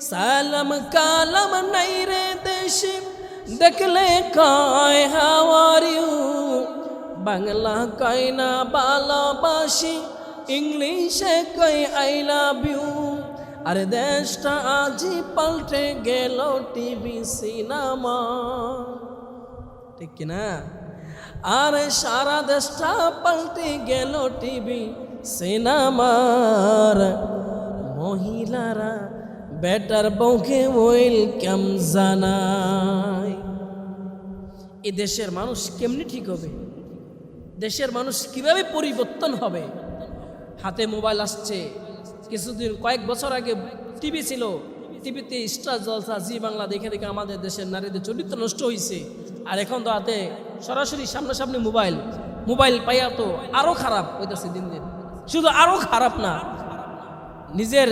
সালাম কালাম নাই রে দেশে। দেখলে কয় হাওয়ার বাংলা কয় না ভালোবাসি, ইংলিশে কয় আই লাভ ইউ। আরে দেশটা আজি পাল্টে গেল টিভি, সিনেমা। ঠিক কিনা আরে সারা দেশটা পাল্টে গেল টিভি, সিনেমার। মহিলারা বেটার বউকে ওয়েলকাম জানায়? এ দেশের মানুষ কেমনি ঠিক হবে? দেশের মানুষ কীভাবে পরিবর্তন হবে? হাতে মোবাইল আসছে। কিছুদিন, কয়েক বছর আগে টিভি ছিল। টিভিতে স্টার জলসা, জি বাংলা দেখে দেখে আমাদের দেশের নারীদের চরিত্র নষ্ট হয়েছে আর এখন তো হাতে সরাসরি সামনাসামনি মোবাইল। মোবাইল পাইয়া তো আরও খারাপ হইতেছে দিন দিন। শুধু আরও খারাপ না, নিজের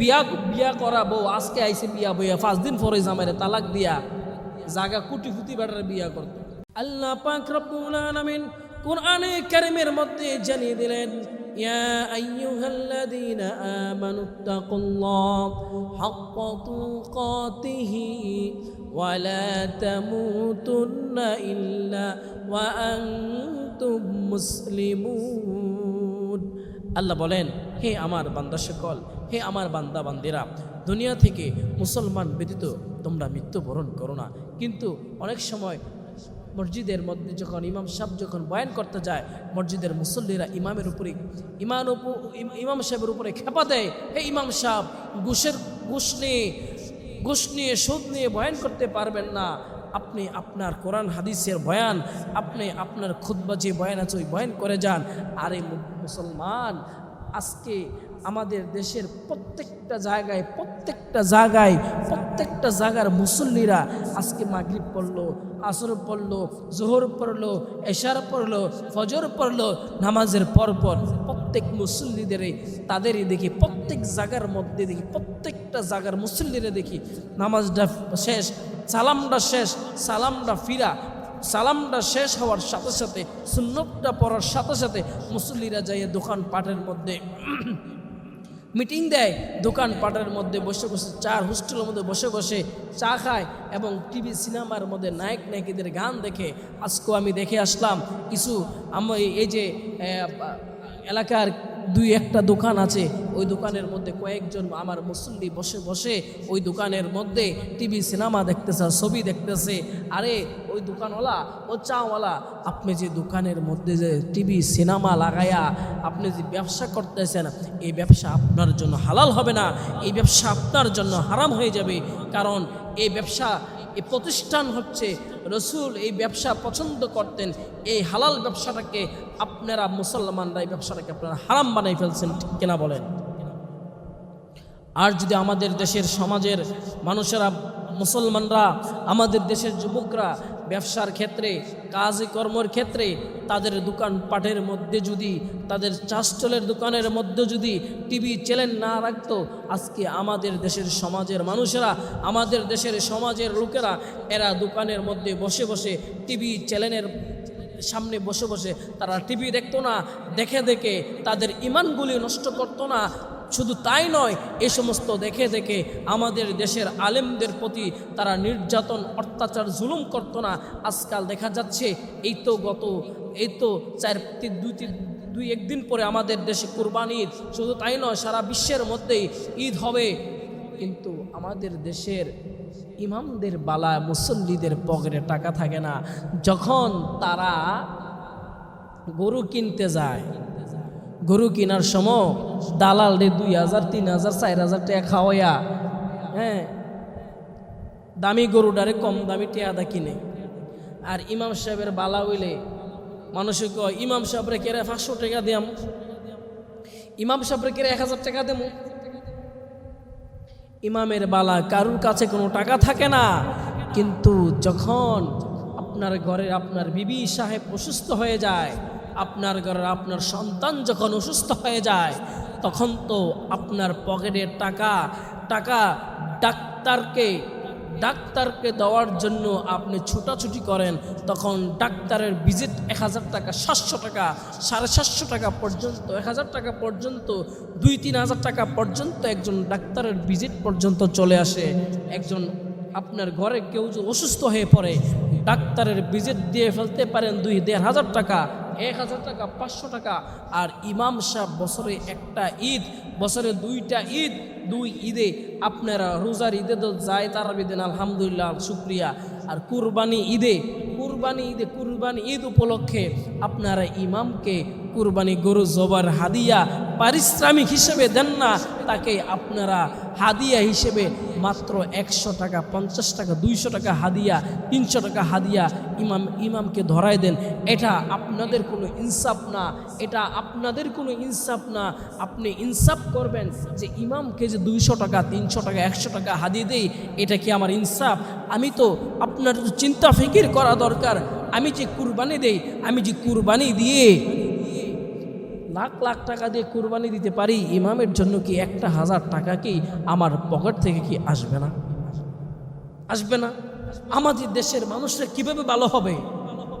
বিয়া বিয়া করা বউ, আজকে আইসে বিয়া বইয়া, পাঁচ দিন পরে জামাইরে তালাক দিয়া জাগা কুটি কুটি বেটার বিয়া করত। আল্লাহ পাক রব্বুল আলামিন কোরআনে কারিমের মধ্যে জানিয়ে দিলেন আইয়ুহাল্লাযীনা আমানুত্তাকুল্লাহ হাক্কা তুকাতিহি ওয়া লা তামুতুন্না ইল্লা ওয়া আনতুম মুসলিমুন। আল্লাহ বলেন, হে আমার বান্দা সকল, হে আমার বান্দা বান্দিরা, দুনিয়া থেকে মুসলমান ব্যতীত তোমরা মৃত্যুবরণ করো না। কিন্তু অনেক সময় মসজিদের মধ্যে যখন ইমাম সাহেব যখন বয়ান করতে যায়, মসজিদের মুসল্লিরা ইমামের উপরে, ইমান ইমাম সাহেবের উপরে খেপা দেয়, হে ইমাম সাহেব, ঘুষের ঘুষ নিয়ে ঘুষ নিয়ে, সুদ নিয়ে বয়ান করতে পারবেন না। আপনি আপনার কোরআন, হাদিসের বয়ান, আপনি আপনার খুদ্া যে বয়ান আছে, ওই বয়ান করে যান। আরে মু- মুসলমান, আজকে আমাদের দেশের প্রত্যেকটা জায়গায় প্রত্যেকটা জায়গায়, প্রত্যেকটা জায়গার মুসল্লিরা আজকে মাগরিব পড়ল, আসর পড়ল, জোহর পড়ল, এশার পড়ল, ফজর পড়ল, নামাজের পরপর প্রত্যেক মুসল্লিদেরই, তাদেরই দেখি, প্রত্যেক জায়গার মধ্যে দেখি, প্রত্যেকটা জায়গার মুসল্লিরা দেখি, নামাজটা শেষ, সালামটা শেষ, সালামটা ফিরা সালামটা শেষ হওয়ার সাথে সাথে, সুন্নতটা পড়ার সাথে সাথে মুসল্লিরা যাইয়ে দোকান পাটের মধ্যে মিটিং দেয়। দোকান পাটের মধ্যে বসে বসে, চার হোস্টেলের মধ্যে বসে বসে চা খায় এবং টিভি সিনেমার মধ্যে নায়ক নায়িকাদের গান দেখে। আজকেও আমি দেখে আসলাম কিছু, আমি এই যে এলাকার দুই একটা দোকান আছে, ওই দোকানের মধ্যে কয়েকজন আমার মুসল্লি বসে বসে ওই দোকানের মধ্যে টিভি, সিনেমা দেখতেছে, ছবি দেখতেছে। আরে, ওই দোকানওয়ালা, ও চাওয়ালা, আপনি যে দোকানের মধ্যে যে টিভি, সিনেমা লাগায়া আপনি যে ব্যবসা করতেছেন, এই ব্যবসা আপনার জন্য হালাল হবে না, এই ব্যবসা আপনার জন্য হারাম হয়ে যাবে। কারণ এই ব্যবসা এই প্রতিষ্ঠান হচ্ছে রসুল এই ব্যবসা পছন্দ করতেন। এই হালাল ব্যবসাটাকে আপনারা মুসলমানরা এই ব্যবসাটাকে আপনারা হারাম বানাই ফেলছেন, ঠিক কিনা বলেন? আর যদি আমাদের দেশের সমাজের মানুষেরা, মুসলমানরা, আমাদের দেশের যুবকরা ব্যবসার ক্ষেত্রে, কাজে কর্মর ক্ষেত্রে, তাদের দোকান পাটের মধ্যে যদি, তাদের চাষচলের দোকানের মধ্যে যদি টিভি চ্যানেল না রাখতো, আজকে আমাদের দেশের সমাজের মানুষেরা, আমাদের দেশের সমাজের লোকেরা, এরা দোকানের মধ্যে বসে বসে টিভি চ্যানেলের সামনে বসে বসে তারা টিভি দেখতো না, দেখে দেখে তাদের ইমানগুলি নষ্ট করতো না শুধু তাই নয়, এ সমস্ত দেখে দেখে আমাদের দেশের আলেমদের প্রতি তারা নির্যাতন, অত্যাচার, জুলুম করতো না। আজকাল দেখা যাচ্ছে, এই তো গত, এই তো চার দুই, তিন, দুই একদিন পরে আমাদের দেশে কুরবানি। ঈদ শুধু তাই নয়, সারা বিশ্বের মধ্যেই ঈদ হবে। কিন্তু আমাদের দেশের ইমামদের বালা মুসল্লিদের পকেটে টাকা থাকে না। যখন তারা গরু কিনতে যায় গরু কেনার সময় দালাল রে দুই হাজার, তিন হাজার, চার হাজার টাকা খাওয়াইয়া হ্যাঁ দামি গরুটারে কম দামি টেয়াদা কিনে। আর ইমাম সাহেবের বালা হইলে মানুষে কয়, ইমাম সাহেবরে কেরে পাঁচশো টাকা দিয়াম? ইমাম সাহেবরে কেড়ে এক হাজার টাকা দেবো ইমামের বালা, কারুর কাছে কোনো টাকা থাকে না। কিন্তু যখন আপনার ঘরে আপনার বিবি সাহেব অসুস্থ হয়ে যায় আপনার ঘরের আপনার সন্তান যখন অসুস্থ হয়ে যায়, তখন তো আপনার পকেটের টাকা টাকা ডাক্তারকে ডাক্তারকে দেওয়ার জন্য আপনি ছুটাছুটি করেন, তখন ডাক্তারের ভিজিট এক হাজার টাকা, সাতশো টাকা, সাড়ে সাতশো টাকা পর্যন্ত, এক হাজার টাকা পর্যন্ত, দুই তিন হাজার টাকা পর্যন্ত একজন ডাক্তারের ভিজিট পর্যন্ত চলে আসে। একজন আপনার ঘরে কেউ যে অসুস্থ হয়ে পড়ে, ডাক্তারের ভিজিট দিয়ে ফেলতে পারেন দুই দেড় হাজার টাকা এক হাজার টাকা, পাঁচশো টাকা। আর ইমাম সাহেব বছরে একটা ঈদ, বছরে দুইটা ঈদ, দুই ঈদে আপনারা রোজার ঈদে তো যায় তারা দেন, আলহামদুলিল্লাহ, শুক্রিয়া। আর কুরবানি ঈদে কুরবানি ঈদে, কুরবানি ঈদ উপলক্ষে আপনারা ইমামকে কুরবানি গরু জবার হাদিয়া পারিশ্রমিক হিসেবে দেন না, তাকে আপনারা হাদিয়া হিসেবে মাত্র একশো টাকা, পঞ্চাশ টাকা, দুইশো টাকা হাদিয়া, তিনশো টাকা হাদিয়া ইমাম, ইমামকে ধরায় দেন। এটা আপনাদের কোনো ইনসাফ না, এটা আপনাদের কোনো ইনসাফ না। আপনি ইনসাফ করবেন যে ইমামকে যে দুইশো টাকা, তিনশো টাকা, একশো টাকা হাদিয়ে দেই, এটা কি আমার ইনসাফ? আমি তো আপনার চিন্তা ফিকির করা দরকার। আমি যে কুরবানি দেই, আমি যে কুরবানি দিয়ে লাখ লাখ টাকা দিয়ে কুরবানি দিতে পারি, ইমামের জন্য কি একটা হাজার টাকা কি আমার পকেট থেকে কি আসবে না? আসবে না। আমাদের দেশের মানুষরা কীভাবে ভালো হবে?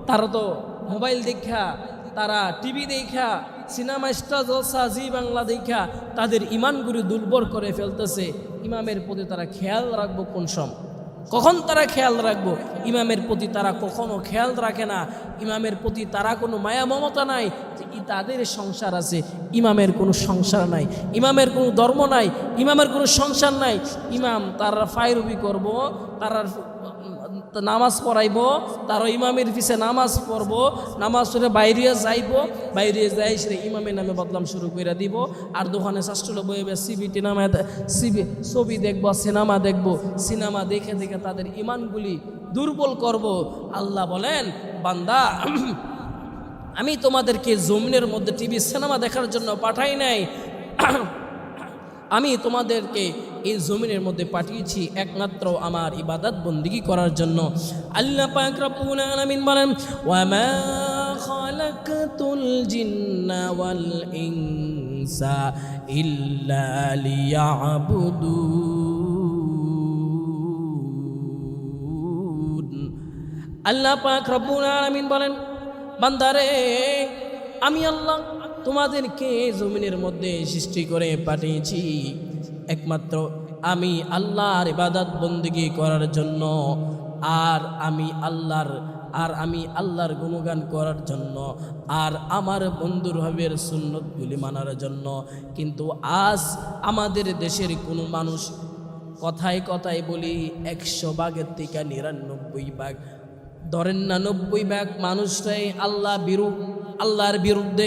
তারা তো মোবাইল দেখা, তারা টিভি দেখা, সিনেমা স্টার, জলসা, জি বাংলা দেখা, তাদের ইমানগুলি দুর্বল করে ফেলতেছে। ইমামের প্রতি তারা খেয়াল রাখব কোন সময়। কখন তারা খেয়াল রাখব? ইমামের প্রতি তারা কখনো খেয়াল রাখে না। ইমামের প্রতি তারা কোনো মায়া, মমতা নাই তাদের সংসার আছে। ইমামের কোনো সংসার নাই। ইমামের কোনো ধর্ম নাই। ইমামের কোনো সংসার নাই। ইমাম তারা ফায়রবি করব, তারা নামাজ পড়াইব, তার ইমামের পিছে নামাজ পড়ব, নামাজ পড়ে বাইরে যাইব, বাইরে যাই সে ইমামের নামে বদলাম শুরু করে দিব, আর দোকানে শাস্ত্র বইবে সিবিটি নামে সিবি, ছবি দেখব, সিনেমা দেখব, সিনেমা দেখে দেখে তাদের ইমানগুলি দুর্বল করব। আল্লাহ বলেন, বান্দা, আমি তোমাদেরকে জমিনের মধ্যে টিভি, সিনেমা দেখার জন্য পাঠাই নাই আমি তোমাদেরকে এই জমিনের মধ্যে পাঠিয়েছি একমাত্র আমার ইবাদত বন্দিগি করার জন্য। আল্লাহ পাক রব্বুল আলামিন বলেন আল্লাহ পাক রব্বুল আলামিন বলেন, বান্দারে, আমি আল্লাহ তোমাদেরকে জমিনের মধ্যে সৃষ্টি করে পাঠিয়েছি। একমাত্র আমি আল্লাহর ইবাদত বন্দিগি করার জন্য আর আমি আল্লাহর, আর আমি আল্লাহর গুণগান করার জন্য আর আমার বন্ধুর হবের সুন্নতগুলি মানার জন্য। কিন্তু আজ আমাদের দেশের কোনো মানুষ কথায় কথায় বলি একশো ভাগের থেকে নিরানব্বই ভাগ, ধরেন না নব্বই ভাগ মানুষরাই আল্লাহ বিরু আল্লাহর বিরুদ্ধে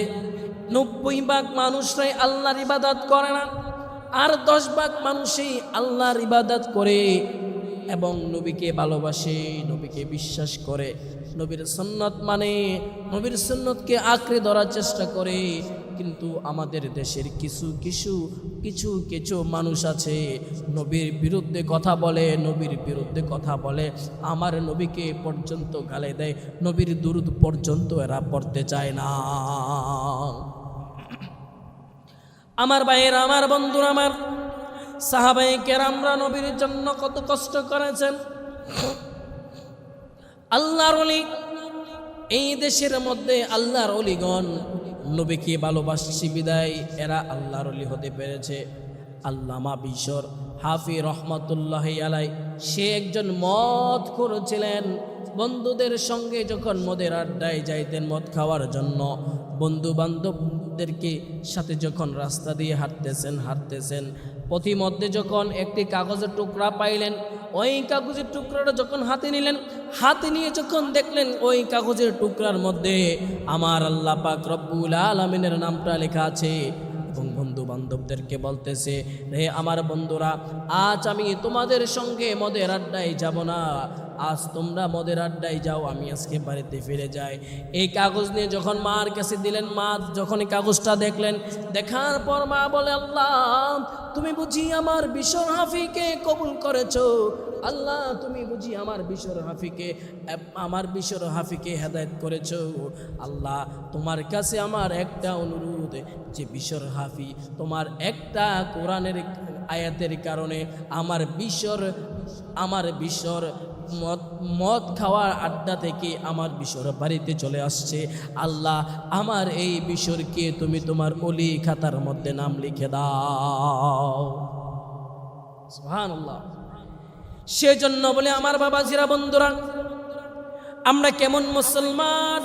নব্বই ভাগ মানুষরাই আল্লাহর ইবাদত করে না, আর দশ ভাগ মানুষই আল্লাহর ইবাদত করে এবং নবীকে ভালোবাসে, নবীকে বিশ্বাস করে। নবীর সন্ন্যত মানে নবীর সন্ন্যতকে আঁকড়ে ধরার চেষ্টা করে, কিন্তু আমাদের দেশের কিছু কিছু কিছু কিছু মানুষ আছে, নবীর বিরুদ্ধে কথা বলে, নবীর বিরুদ্ধে কথা বলে, আমার নবীকে পর্যন্ত গালে দেয়, নবীর দুরুদ পর্যন্ত এরা পড়তে চায় না। আমার ভাইয়ের, আমার বন্ধুর, আমার সাহাবাই কেরামরা নবীর জন্য কত কষ্ট করেছেন। আল্লাহর অলি এই দেশের মধ্যে আল্লাহর অলিগণ নবীকে ভালোবাসি বিদায়। এরা আল্লাহর অলি হতে পেরেছে। আল্লামা বিশর হাফি রহমতুল্লাহ আলাই সে একজন মদ করেছিলেন। বন্ধুদের সঙ্গে যখন মদের আড্ডায় যাইতেন মদ খাওয়ার জন্য বন্ধু বান্ধবদেরকে সাথে যখন রাস্তা দিয়ে হাঁটতেছেন হাঁটতেছেন, পথিমধ্যে যখন একটি কাগজের টুকরা পাইলেন, ওই কাগজের টুকরাটা যখন হাতে নিলেন, হাতে নিয়ে যখন দেখলেন ওই কাগজের টুকরার মধ্যে আমার আল্লাহ পাক রব্বুল আলমিনের নামটা লেখা আছে। এবং বন্ধু বান্ধবদেরকে বলতেছে রে আমার বন্ধুরা, আজ আমি তোমাদের সঙ্গে মদের আড্ডায় যাব না। আজ তোমরা মদের আড্ডায় যাও, আমি আজকে বাড়িতে ফিরে যাই। এই কাগজ নিয়ে যখন মার কাছে দিলেন, মা যখন এই কাগজটা দেখলেন, দেখার পর মা বলে, আল্লাহ, তুমি বুঝি আমার বিশ্বর হাফিকে কবুল করেছ? আল্লাহ, তুমি বুঝি আমার বিশ্বর হাফিকে, আমার বিশ্বর হাফিকে হেদায়ত করেছ? আল্লাহ, তোমার কাছে আমার একটা অনুরোধ, যে বিশ্বর হাফি তোমার একটা কোরআনের আয়াতের কারণে আমার বিশ্বর আমার বিশ্বর মদ মদ খাওয়ার আড্ডা থেকে আমার বিশ্বর বাড়িতে চলে আসছে। আল্লাহ, আমার এই বিশ্বরকে তুমি তোমার অলি খাতার মধ্যে নাম লিখে দাও। সুবহানাল্লাহ। সেজন্য বলে আমার বাবা জিরা বন্ধুরা, আমরা কেমন মুসলমান?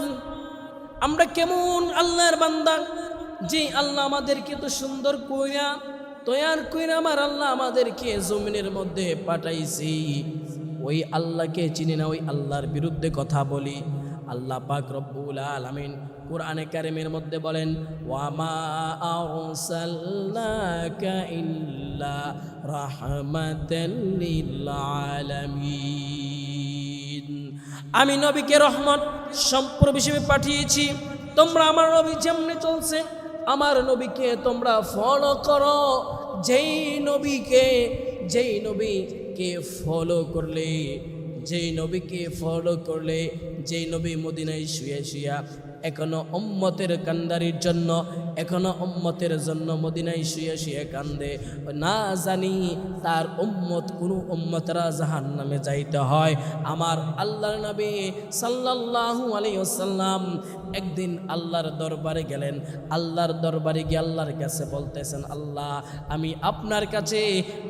আমরা কেমন আল্লাহর বান্দা? যে আল্লাহ আমাদেরকে তো সুন্দর কইরা, তৈয়ার কইরা আমার আল্লাহ আমাদেরকে জমিনের মধ্যে পাঠাইছি। ওই আল্লাহকে চিনি না, ওই আল্লাহর বিরুদ্ধে কথা বলি। আল্লাহ পাক রব্বুল আলামিন কোরআনে কারিমের মধ্যে বলেন, ওয়ামা আমি নবীকে রহমত সম্পূর্ণ হিসেবে পাঠিয়েছি। তোমরা আমার নবী যেমনি চলছে, আমার নবীকে তোমরা ফলো করো। যেই নবীকে, যেই নবীকে ফলো করলে, যেই নবীকে ফলো করলে, যেই নবী মদিনায় শুয়ে শুয়া এখনও অম্মতের কান্দারির জন্য এখনও উম্মতের জন্য মদিনায় শুয়ে শুয়ে কান্দে। না জানি তার উম্মত কোনো উম্মতরা জাহান নামে যাইতে হয়। আমার আল্লাহর নবী সাল্লাল্লাহু আলাইহি একদিন আল্লাহর দরবারে গেলেন। আল্লাহর দরবারে গিয়ে আল্লাহর কাছে বলতেছেন, আল্লাহ, আমি আপনার কাছে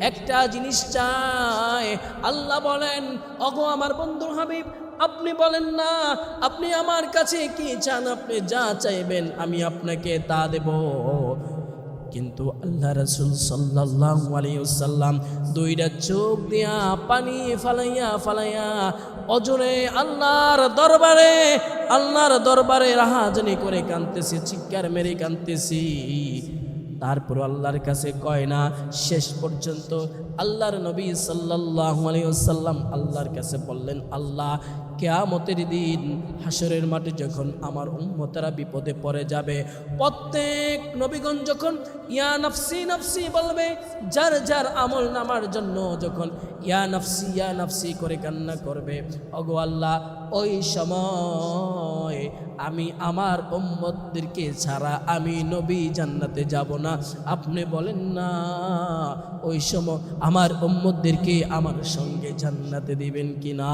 একটা জিনিস চাই। আল্লাহ বলেন অগো আমার বন্ধু হাবিব, আপনি বলেন না, আপনি আমার কাছে কি চান? আপনি যা চাইবেন, আমি আপনাকে তা দেব। কিন্তু আল্লাহ রসুল সাল্লাহ দুইটা চোখ দিয়া পানি ফালাইয়া ফালাইয়া অজরে আল্লাহর দরবারে আল্লাহর দরবারে রাহাজানি করে কানতেছি চিৎকার মেরে কানতেছি তারপর আল্লাহর কাছে কয় না, শেষ পর্যন্ত আল্লাহর নবী সাল্লাহ আলিয়াল্লাম আল্লাহর কাছে বললেন, আল্লাহ কেয়ামতের দিন হাসরের মাঠে যখন আমার উম্মতেরা বিপদে পড়ে যাবে, প্রত্যেক নবীগণ যখন, ইয়া নফসি নফসি বলবে, যার যার আমল নামার জন্য যখন ইয়া নফসি ইয়া নফসি করে কান্না করবে, অগো আল্লাহ, ওই সময় আমি আমার উম্মতদেরকে ছাড়া আমি নবী জান্নাতে যাব না। আপনি বলেন না, ওই সময় আমার উম্মতদেরকে আমার সঙ্গে জান্নাতে দিবেন কি না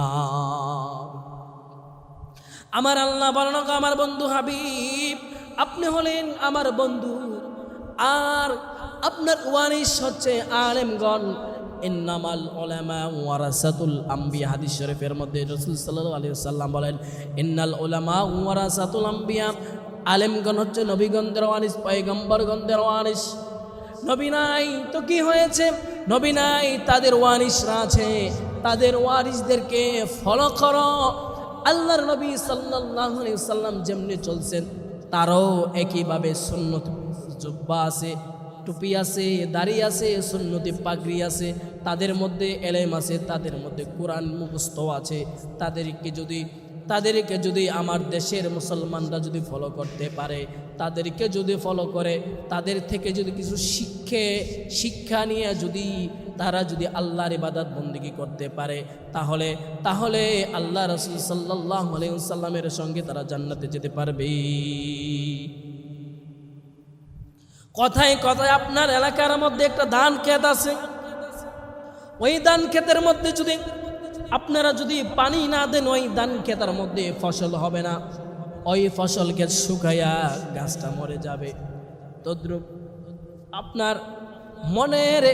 আমার আল্লাহ বলেন আমার বন্ধু হাবিব, আপনি হলেন আমার বন্ধু। আর আপনার ওয়ারিস হচ্ছে আলেমগণ। ইন্নামাল ওলামা ওয়ারাসাতুল আম্বিয়া। মধ্যে সাল্লাম বলেন, ইন্নাল ওয়ারাসাতুল আম্বিয়া। আলেমগণ হচ্ছে তো কি হয়েছে? তাদের ওয়ারিসরা আছে। তাদের ওয়ারিসদেরকে ফলো করো। আল্লাহর নবী আলাইহি সাল্লাম যেমনি চলছেন, তারও একইভাবে সুন্নত জুব্বা আছে, টুপি আছে, দাড়ি আছে, সুন্নতি পাগড়ি আছে, তাদের মধ্যে এলেম আছে, তাদের মধ্যে কোরআন মুখস্থ আছে। তাদেরকে যদি তাদেরকে যদি আমার দেশের মুসলমানরা যদি ফলো করতে পারে, তাদেরকে যদি ফলো করে, তাদের থেকে যদি কিছু শিক্ষে, শিক্ষা নিয়ে যদি তারা যদি আল্লাহর ইবাদত বন্দিগি করতে পারে, তাহলে তাহলে আল্লাহ রসুল সাল্লাহ আলাইসাল্লামের সঙ্গে তারা জান্নাতে যেতে পারবে। কথায় কথায় আপনার এলাকার মধ্যে একটা ধান ক্ষেত আছে। ওই ধান ক্ষেতের মধ্যে যদি, আপনারা যদি পানি না দেন, ওই ধান ক্ষেতের মধ্যে ফসল হবে না। ওই ফসল ক্ষেত শুকাইয়া গাছটা মরে যাবে। তদ্রুপ আপনার মনের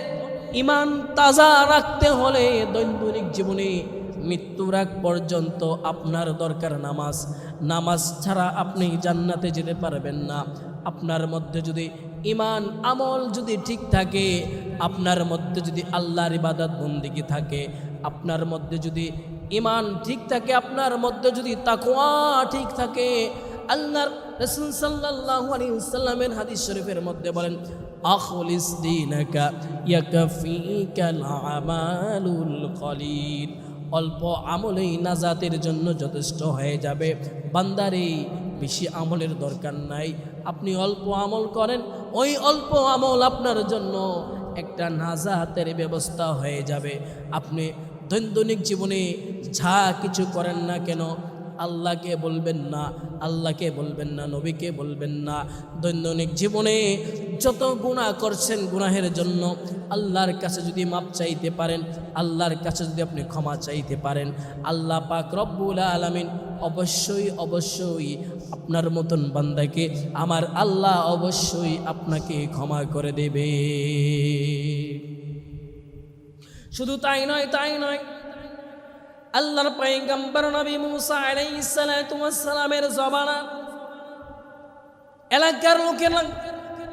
ইমান তাজা রাখতে হলে দৈনন্দিন জীবনে মৃত্যুর আগ পর্যন্ত আপনার দরকার নামাজ। নামাজ ছাড়া আপনি জান্নাতে যেতে পারবেন না। আপনার মধ্যে যদি ইমান, আমল যদি ঠিক থাকে, আপনার মধ্যে যদি আল্লাহর ইবাদত বন্দিগি থাকে, আপনার মধ্যে যদি ইমান ঠিক থাকে, আপনার মধ্যে যদি তাকওয়া ঠিক থাকে, আল্লাহর রসুল সাল্লাল্লাহু আলাইহি ওয়াসাল্লামের হাদিস শরীফের মধ্যে বলেন আখলিস দীনাকা ইয়াকফিকাল আমালুল কলিল অল্প আমলেই নাজাতের জন্য যথেষ্ট হয়ে যাবে। বান্দারে, বেশি আমলের দরকার নাই। আপনি অল্প আমল করেন, ওই অল্প আমল আপনার জন্য একটা নাজাতের ব্যবস্থা হয়ে যাবে। আপনি দৈনন্দিন জীবনে যা কিছু করেন না কেন আল্লাহকে বলবেন না, আল্লাহকে বলবেন না, নবীকে বলবেন না। দৈনন্দিন জীবনে যত গুণা করছেন গুনাহের জন্য আল্লাহর কাছে যদি মাপ চাইতে পারেন, আল্লাহর কাছে যদি আপনি ক্ষমা চাইতে পারেন, আল্লাহ পাক রব্বুল আলমিন অবশ্যই অবশ্যই আপনার মতন বান্দাকে, আমার আল্লাহ অবশ্যই আপনাকে ক্ষমা করে দেবে। শুধু তাই নয় তাই নয় আল্লাহর পয়গম্বর নবী মুসা আলাইহিস সালাতু ওয়াস সালামের জবানা। এলাকার লোকেরা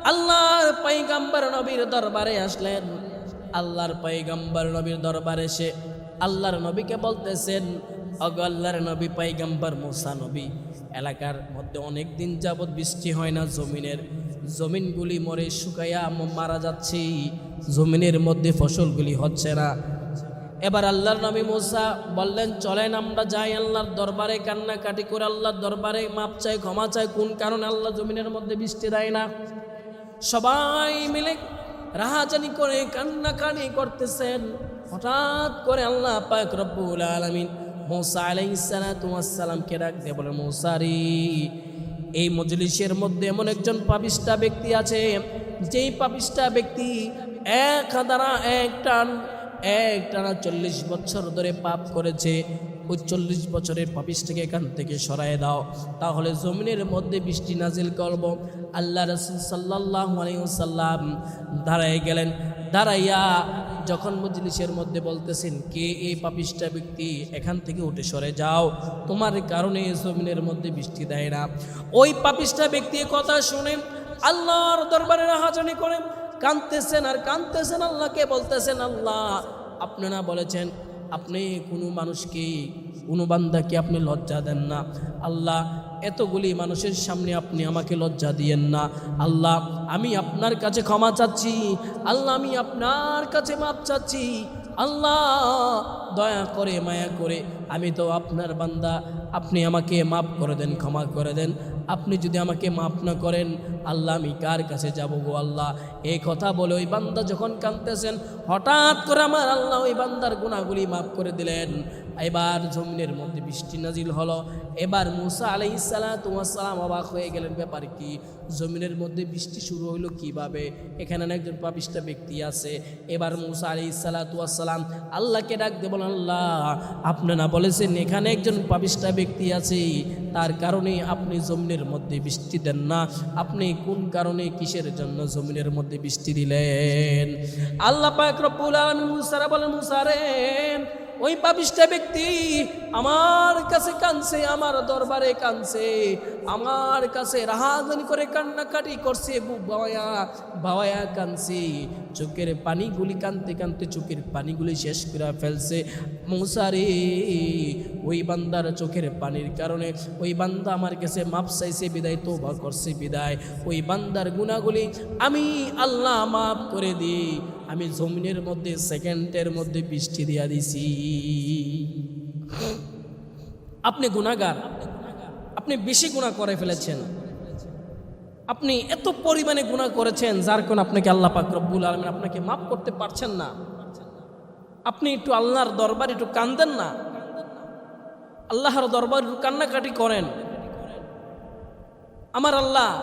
আল্লাহর পয়গম্বর নবীর দরবারে আসলেন। আল্লাহর পয়গম্বর নবীর দরবারে সে আল্লাহর নবীকে বলতেছেন, অগ আল্লাহর নবী, পয়গম্বর মুসা নবী, এলাকার মধ্যে অনেক দিন যাবৎ বৃষ্টি হয় না জমিনের? জমিনগুলি মরে শুকাইয়া মারা যাচ্ছে। জমিনের মধ্যে ফসলগুলি হচ্ছে না। এবার আল্লাহর নবী মুসা বললেন, চলেন আমরা যাই আল্লাহর দরবারে, কান্নাকাটি করে আল্লাহর দরবারে, মাপ চাই, ক্ষমা চাই, কোন কারণে আল্লাহ জমিনের মধ্যে বৃষ্টি দেয় না? সবাই মিলে রাহাজানি করে কান্নাকাটি করতেছেন। হঠাৎ করে আল্লাহ পাক রব্বুল আলামিন মৌসা আলাইসালামকে ডাক দিয়ে বলেন মৌসারি এই মজলিসের মধ্যে এমন একজন পাপিষ্টা ব্যক্তি আছে, যেই পাপিষ্টা ব্যক্তি এক হাদারা এক টান এক টানা চল্লিশ বছর ধরে পাপ করেছে। ওই চল্লিশ বছরের পাপিসটাকে এখান থেকে সরায় দাও। তাহলে জমিনের মধ্যে বৃষ্টি নাজিল করব। আল্লাহ রসুল সাল্লাহ আলাইসাল্লাম দাঁড়ায় গেলেন। দাঁড়াইয়া যখন মজলিসের মধ্যে বলতেছেন, কে এই পাপিষ্টা ব্যক্তি? এখান থেকে উঠে সরে যাও। তোমার কারণে জমিনের মধ্যে বৃষ্টি দেয় না। ওই পাপিষ্টা ব্যক্তি কথা শুনে আল্লাহর দরবারে হাজানি করেন কাঁদতেছেন আর কাঁদতেছেন আল্লাহকে বলতেছেন, আল্লাহ আপনারা বলেছেন, আপনি কোনো মানুষকে, কোনো বান্দাকে আপনি লজ্জা দেন না। আল্লাহ, এতগুলি মানুষের সামনে আপনি আমাকে লজ্জা দিয়েন না। আল্লাহ, আমি আপনার কাছে ক্ষমা চাচ্ছি। আল্লাহ, আমি আপনার কাছে মাপ চাচ্ছি। আল্লাহ, দয়া করে, মায়া করে, আমি তো আপনার বান্দা। আপনি আমাকে মাফ করে দেন, ক্ষমা করে দেন। আপনি যদি আমাকে মাফ না করেন আল্লাহ, আমি কার কাছে যাব গো আল্লাহ? এই কথা বলে ওই বান্দা যখন কাঁদতেছেন, হঠাৎ করে আমার আল্লাহ ওই বান্দার গুণাগুলি মাফ করে দিলেন। এবার জমিনের মধ্যে বৃষ্টি নাজিল হলো। এবার মুসা আলাই সালাম অবাক হয়ে গেলেন, ব্যাপার কি? জমিনের মধ্যে বৃষ্টি শুরু হইল কীভাবে? এখানে একজন পাপিষ্টা ব্যক্তি আছে। এবার মুসা আলাই সালাম আল্লাহকে ডাক দেবেন আল্লাহ আপনারা বলেছেন এখানে একজন পাপিষ্টা ব্যক্তি আছে। তার কারণে আপনি জমিনের মধ্যে বৃষ্টি দেন না। আপনি কোন কারণে কিসের জন্য জমিনের মধ্যে বৃষ্টি দিলেন? আল্লাহ বলেন ওই পাপিষ্টা ব্যক্তি আমার কাছে কানছে আমার দরবারে কানছে আমার কাছে রাহাজানি করে কান্নাকাটি করছে বাবায়া বাবায়া কানছে। চোখের পানিগুলি কানতে কানতে চোখের পানিগুলি শেষ করে ফেলছে। মৌসারে ওই বান্দার চোখের পানির কারণে ওই বান্দা আমার কাছে মাপ চাইছে, বিদায় তোবা করছে, বিদায়। ওই বান্দার গুণাগুলি আমি আল্লাহ মাফ করে দিই। আমি জমিনের মধ্যে, সেকেন্ডের মধ্যে বৃষ্টি দিয়া দিছি। আপনি গুণাগার আপনি বেশি গুণা করে ফেলেছেন। আপনি এত পরিমাণে গুণা করেছেন, যার কোন আপনাকে আল্লাহ পাক আলমিন আপনাকে মাফ করতে পারছেন না। আপনি একটু আল্লাহর দরবার একটু কান্দেন না। আল্লাহর দরবার একটু কান্নাকাটি করেন। আমার আল্লাহ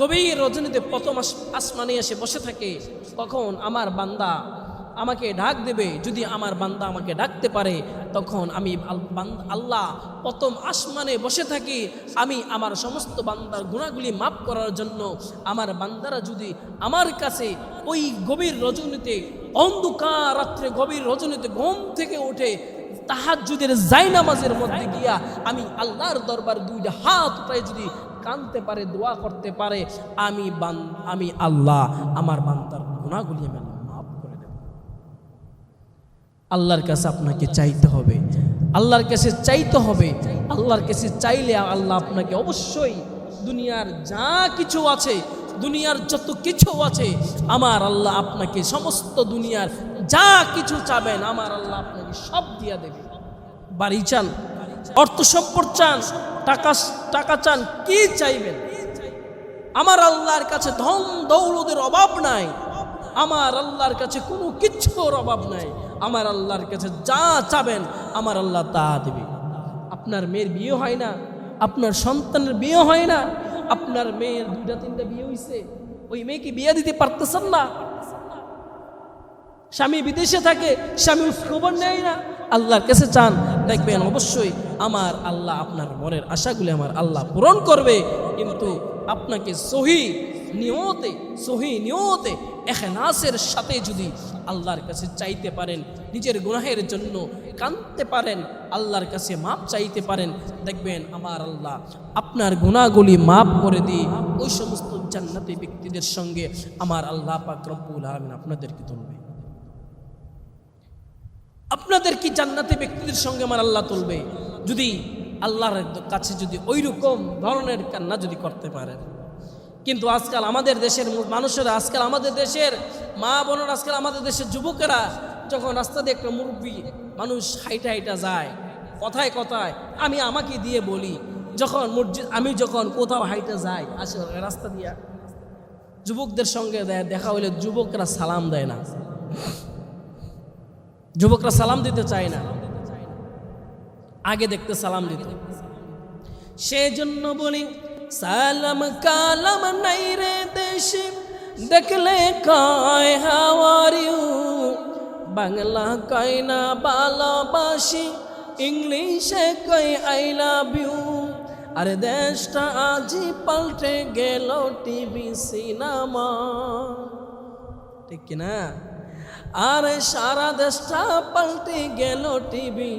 গভীর রজনীতে প্রথম আস- আসমানে এসে বসে থাকে, তখন আমার বান্দা আমাকে ডাক দেবে, যদি আমার বান্দা আমাকে ডাকতে পারে, তখন আমি আল্লাহ প্রথম আসমানে বসে থাকি, আমি আমার সমস্ত বান্দার গুণাগুলি মাফ করার জন্য, আমার বান্দারা যদি আমার কাছে ওই গভীর রজনীতে, অন্ধকার রাত্রে গভীর রজনীতে ঘুম থেকে ওঠে তাহাজুদের জাইনামাজের মধ্যে গিয়া আমি আল্লাহর দরবার দুইটা হাত উঠায় যদি কানতে পারে, দোয়া করতে পারে, আমি আমি আল্লাহ আমার বান্দার গুণাগুলি আমি আল্লাহ মাফ করে দেব আল্লাহর কাছে আপনাকে চাইতে হবে। আল্লাহর কাছে চাইতে হবে। আল্লাহর কাছে চাইলে আল্লাহ আপনাকে অবশ্যই দুনিয়ার যা কিছু আছে, দুনিয়ার যত কিছু আছে, আমার আল্লাহ আপনাকে সমস্ত দুনিয়ার যা কিছু চাবেন, আমার আল্লাহ আপনাকে সব দিয়া দেবে। বাড়ি চান, অর্থ সম্পদ চান, টাকা টাকা চান, কি চাইবেন? আমার আল্লাহর কাছে ধন দৌলতের অভাব নাই। আমার আল্লাহর কাছে কোনো কিচ্ছুর অভাব নাই। আমার আল্লাহর কাছে যা চাবেন, আমার আল্লাহ তা দেবে। আপনার মেয়ের বিয়ে হয় না, আপনার সন্তানের বিয়ে হয় না, আপনার মেয়ের দুইটা, তিনটা বিয়ে হইছে, ওই মেয়েকে বিয়ে দিতে পারতেছেন না? স্বামী বিদেশে থাকে, স্বামী খবর নেয় না। আল্লাহর কাছে চান, দেখবেন অবশ্যই আমার আল্লাহ আপনার মনের আশাগুলি আমার আল্লাহ পূরণ করবে, কিন্তু আপনাকে সহি নিয়তে সহি নিয়তে এখলাসের সাথে যদি আল্লাহর কাছে চাইতে পারেন, নিজের গুনাহের জন্য কাঁদতে পারেন, আল্লাহর কাছে মাপ চাইতে পারেন, দেখবেন আমার আল্লাহ আপনার গুণাগুলি মাপ করে দিয়ে ওই সমস্ত জান্নাতি ব্যক্তিদের সঙ্গে আমার আল্লাহ পাক রব্বুল আলমিন আপনাদেরকে তুলবে। আপনাদের কি জান্নাতি ব্যক্তিদের সঙ্গে আমার আল্লাহ তুলবে? যদি আল্লাহর কাছে যদি ওই রকম ধরনের কান্না যদি করতে পারেন কিন্তু আজকাল আমাদের দেশের মানুষেরা, আজকাল আমাদের দেশের মা বোনের, আজকাল আমাদের দেশের যুবকেরা যখন রাস্তা দিয়ে একটা মুরব্বী মানুষ হাইটা হাইটা যায়, কথায় কথায়, আমি আমাকে দিয়ে বলি, যখন মসজিদ আমি যখন কোথাও হাইটা যাই, আসে রাস্তা দিয়া, যুবকদের সঙ্গে দেখা হইলে যুবকরা সালাম দেয় না। যুবকরা সালাম দিতে চায় না। আগে দেখতে সালাম দিত। সেজন্য বলি সালাম কালাম নাই রে দেশে। দেখলে কয় হাওয়ার ইউ বাংলা কয় না ভালোবাসি, ইংলিশে কই আই লাভ ইউ। আরে দেশটা আজি পাল্টে গেল টিভি, সিনেমা। ঠিক কিনা? আর সারা দেশটা পাল্টে গেল টিভি,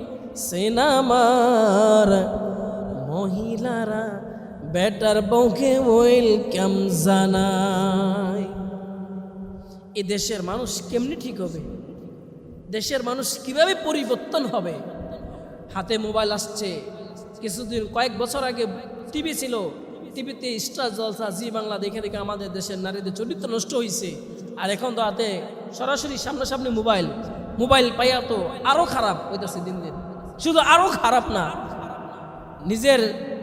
সিনেমার। মহিলারা বেটার বউকে ওয়েলকাম জানায়। এ দেশের মানুষ কেমনি ঠিক হবে? দেশের মানুষ কীভাবে পরিবর্তন হবে? হাতে মোবাইল আসছে। কিছুদিন, কয়েক বছর আগে টিভি ছিল। টিভিতে স্টার জলসা, জি বাংলা, দেখে দেখে আমাদের দেশের নারীদের চরিত্র নষ্ট হয়েছে আর এখন তো হাতে সরাসরি সামনাসামনি মোবাইল। মোবাইল পাইয়া তো আরও খারাপ হইতেছে দিন দিন। শুধু আরও খারাপ না, নিজের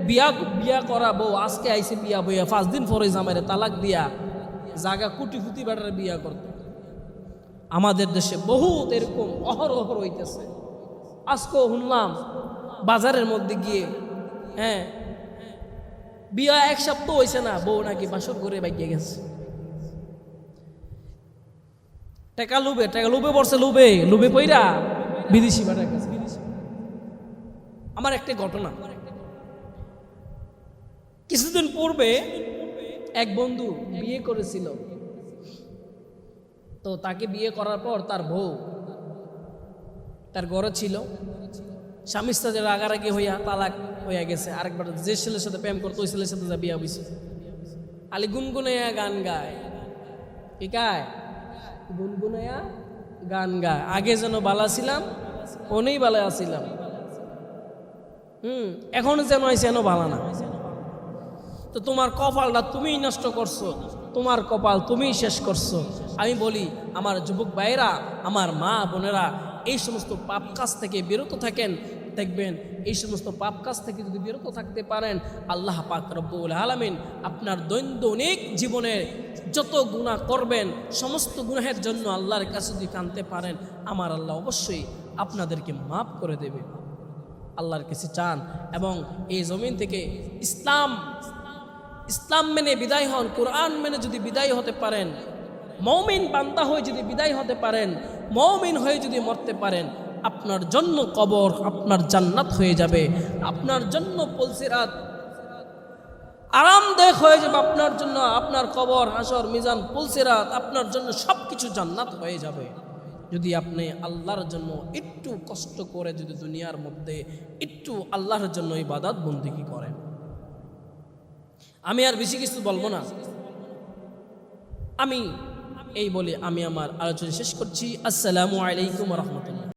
বিয়া বিয়া করা বউ, আজকে আইসে বিয়া বইয়া, পাঁচ দিন পরে জামাইরে তালাক দিয়া জাগা কুটি ফুটি বেটারে বিয়া করত। আমাদের দেশে বহুত এরকম অহর অহর হইতেছে আজকেও শুনলাম বাজারের মধ্যে গিয়ে হ্যাঁ বিয়া এক সপ্তাহ হয়েছে না, বউ নাকি বাসর করে বাইকে গেছে। টেকা লুবে টেকা লুবে পড়ছে লুবে লুবে পইরা বিদেশি বেটার গেছে আমার একটা ঘটনা। কিছুদিন পূর্বে এক বন্ধু বিয়ে করেছিল। তো তাকে বিয়ে করার পর তার বউ, তার ঘরে ছিল। স্বামী সাথে রাগারাগি হইয়া তালাক হইয়া গেছে। আরেকবার যে ছেলের সাথে প্রেম করতো, ওই ছেলের সাথে যা বিয়া হয়েছে আলি গুনগুনাইয়া গান গায়। কি গায়? গুনগুনাইয়া গান গায়। আগে যেন বালা ছিলাম, অনেই বালা আছিলাম হুম, এখন যেন আইসে যেন ভালো না। তো তোমার কপালটা তুমিই নষ্ট করছ, তোমার কপাল তুমিই শেষ করছ। আমি বলি, আমার যুবক ভাইয়েরা, আমার মা বোনেরা, এই সমস্ত পাপ কাজ থেকে বিরত থাকেন। দেখবেন, এই সমস্ত পাপ কাজ থেকে যদি বিরত থাকতে পারেন, আল্লাহ পাক রব্বুল আলমিন আপনার দৈনন্দিন জীবনে যত গুণা করবেন, সমস্ত গুনাহের জন্য আল্লাহর কাছে যদি কানতে পারেন, আমার আল্লাহ অবশ্যই আপনাদেরকে মাফ করে দেবে। আল্লাহর কাছে চান এবং এই জমিন থেকে ইসলাম ইসলাম মেনে বিদায় হন, কোরআন মেনে যদি বিদায় হতে পারেন, মৌমিন বান্দা হয়ে যদি বিদায় হতে পারেন, মৌমিন হয়ে যদি মরতে পারেন, আপনার জন্য কবর আপনার জান্নাত হয়ে যাবে। আপনার জন্য পলসিরাত আরামদায়ক হয়ে যাবে, আপনার জন্য আপনার কবর হাসর মিজান পুলসিরাত আপনার জন্য সব কিছু জান্নাত হয়ে যাবে। যদি আপনি আল্লাহর জন্য একটু কষ্ট করে যদি দুনিয়ার মধ্যে একটু আল্লাহর জন্য ইবাদত বন্দিগি করেন। আমি আর বেশি কিছু বলব না। আমি এই বলে আমি আমার আলোচনা শেষ করছি। আসসালামু আলাইকুম রহমতুল্লাহ।